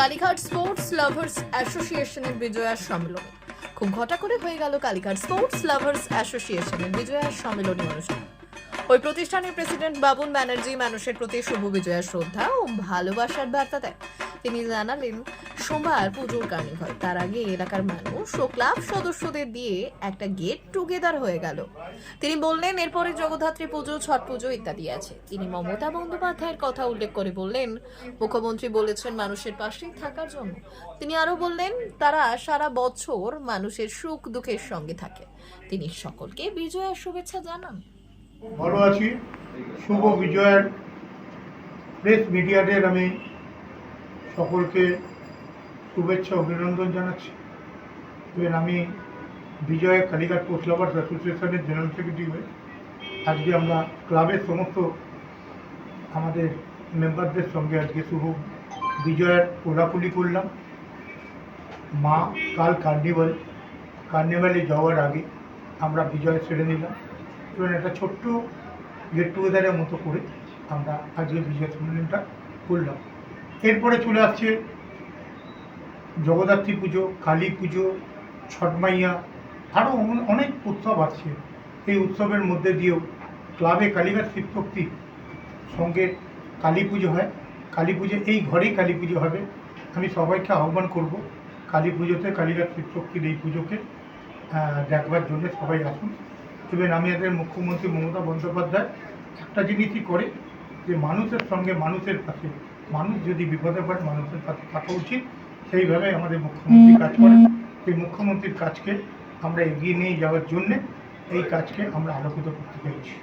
Kalighat sports lovers অ্যাসোসিয়েশনের বিজয়ার সম্মেলন। খুব ঘটা করে হয়ে গেল কালীঘাট স্পোর্টস লাভার্স অ্যাসোসিয়েশনের বিজয়ার সম্মেলনী অনুষ্ঠান। ওই প্রতিষ্ঠানের প্রেসিডেন্ট বাবুন ব্যানার্জি মানুষের প্রতি শুভ বিজয়ার শ্রদ্ধা ও ভালোবাসার বার্তা দেন। তিনি জানালেন, সোমবার পুজোর কার্নিভাল। তার আগে এলাকার মানুষ ও ক্লাব সদস্যদের দিয়ে একটা গেট টুগেদার হয়ে গেল। তিনি বললেন, এরপরে জগদ্ধাত্রী পুজো, ছট পুজো ইত্যাদি আছে। তিনি মমতা বন্দ্যোপাধ্যায়ের কথা উল্লেখ করে বললেন, মুখ্যমন্ত্রী বলেছেন মানুষের পাশেই থাকার জন্য। তিনি আরও বললেন, তারা সারা বছর মানুষের সুখ দুঃখের সঙ্গে থাকে। তিনি সকলকে বিজয়ার শুভেচ্ছা জানান। ভালো আছি। শুভ বিজয়ের প্রেস মিডিয়াদের আমি সকলকে শুভেচ্ছা অভিনন্দন জানাচ্ছি। এবং আমি বিজয় কালীঘাট পোস্ট লাভার্স অ্যাসোসিয়েশনের জেনারেল সেক্রেটারি হয়ে আজকে আমরা ক্লাবের সমস্ত আমাদের মেম্বারদের সঙ্গে আজকে শুভ বিজয়ের কোলাকুলি করলাম। মা, কাল কার্নিভাল, কার্নিভালে যাওয়ার আগে আমরা বিজয় সেরে নিলাম। এবং একটা ছোট্ট গেট টুগেদারের মতো করে আমরা আজকে বিজয় সম্মেলনটা করলাম। এরপরে চলে আসছে জগদ্ধাত্রী পুজো, কালী পুজো, ছট মাইয়া আরও অনেক উৎসব আছে এই উৎসবের মধ্যে দিয়েও ক্লাবে কালীঘাট শিবশক্তি সঙ্গে কালী পুজো হয়। কালী পুজো, এই ঘরেই কালী পুজো হবে। আমি সবাইকে আহ্বান করব কালী পুজোতে কালীঘাট শিবশক্তির এই পুজোকে দেখবার জন্য সবাই আসুন। এবং আমি এদের মুখ্যমন্ত্রী মমতা বন্দ্যোপাধ্যায় একটা জিনিসই করে যে মানুষের সঙ্গে মানুষের পাশে মানুষ যদি বিপদে পড়ে মানুষের কাছে থাকা উচিত। সেইভাবে আমাদের মুখ্যমন্ত্রী কাজ করেন। সেই মুখ্যমন্ত্রীর কাজকে আমরা এগিয়ে নিয়ে যাওয়ার জন্যে এই কাজকে আমরা আলোকিত করতে পেরেছি